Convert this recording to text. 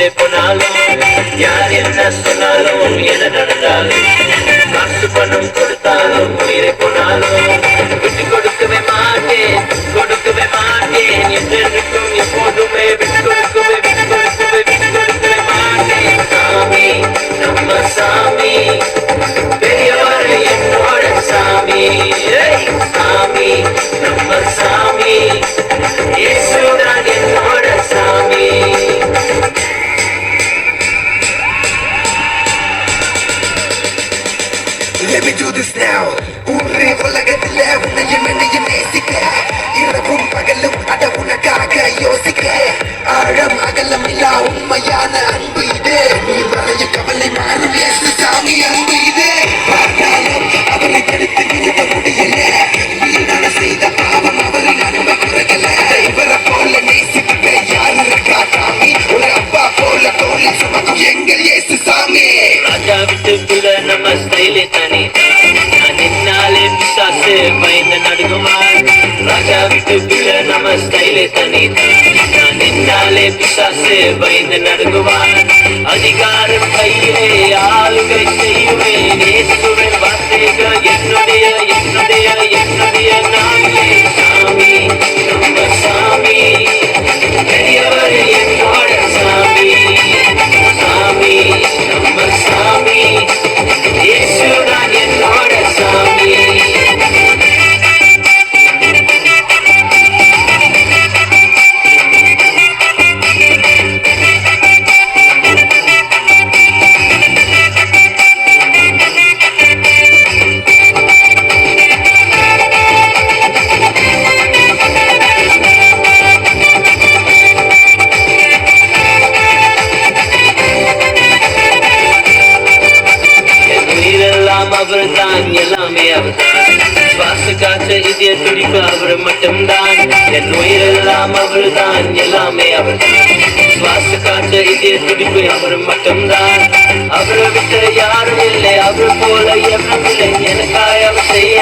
கொடுத்தாலும் போனாலும் யார் என்ன சொன்னாலும் என்ன நடந்தாலும் காசு பணம் கொடுத்தாலும் உயிரை போனாலும் விட்டு கொடுக்கவே மாட்டேன் கொடுக்கவே மாட்டேன். என்றென்றுக்கும் எப்போதுமே விட்டு கொடுக்கவே விட்டு கொடுக்கவே விட்டு கொடுக்கவே மாட்டேன். சாமி நம்ம சாமி பெரியவர் என்னோட சாமி. சாமி நம்ம Let me do this now. ஊரே உலகத்துல உன்னையும் என்னையும் நேசிக்க. இரவும் பகலும் அட உனக்காக யோசிக்க. ஆழம் அகலம் இல்லா உண்மையான அன்பு இது. நீ வரைய கவலை மாறும் இயேசு சாமி அன்பு. ராஜா நம்ம ஸ்டைலே தனி. நான் நின்னாலே பிசாசு பயந்து நடுங்குவான் ராஜா வீட்டுக்குள்ள நம்ம ஸ்டைலே தனி. நான் நின்னாலே பிசாசு பயந்து நடுங்குவான் உயிரெல்லாம் அவர் தான் எல்லாமே அவர். சுவாச காற்று இதய துடிப்பு அவர் மட்டும்தான். என் உயிரெல்லாம் அவர் தான் எல்லாமே அவர். தான் சுவாச காற்று இதய துடிப்பு அவர் மட்டும்தான். அவரை விட்டு யாரும் இல்லை அவர் போல எவரும் இல்லை. எனக்காய் அவர் செய்ய